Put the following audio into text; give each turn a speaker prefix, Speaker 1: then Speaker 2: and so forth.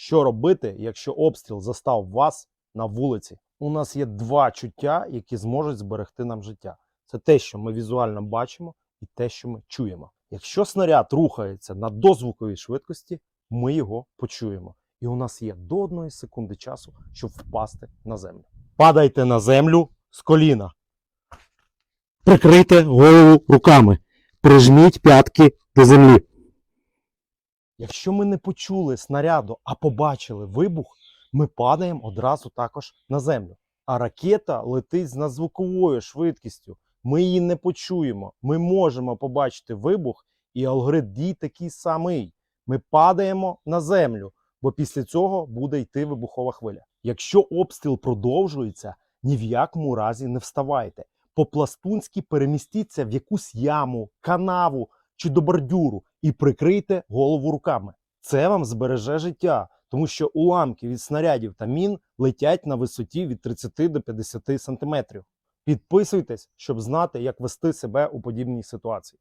Speaker 1: Що робити, якщо обстріл застав вас на вулиці? У нас є два чуття, які зможуть зберегти нам життя. Це те, що ми візуально бачимо, і те, що ми чуємо. Якщо снаряд рухається на дозвуковій швидкості, ми його почуємо. І у нас є до одної секунди часу, щоб впасти на землю. Падайте на землю з коліна.
Speaker 2: Прикрийте голову руками. Прижміть п'ятки до землі.
Speaker 1: Якщо ми не почули снаряду, а побачили вибух, ми падаємо одразу також на землю. А ракета летить з надзвуковою швидкістю. Ми її не почуємо. Ми можемо побачити вибух, і алгоритм дій такий самий. Ми падаємо на землю, бо після цього буде йти вибухова хвиля. Якщо обстріл продовжується, ні в якому разі не вставайте. По-пластунськи перемістіться в якусь яму, канаву чи до бордюру і прикрийте голову руками. Це вам збереже життя, тому що уламки від снарядів та мін летять на висоті від 30 до 50 сантиметрів. Підписуйтесь, щоб знати, як вести себе у подібній ситуації.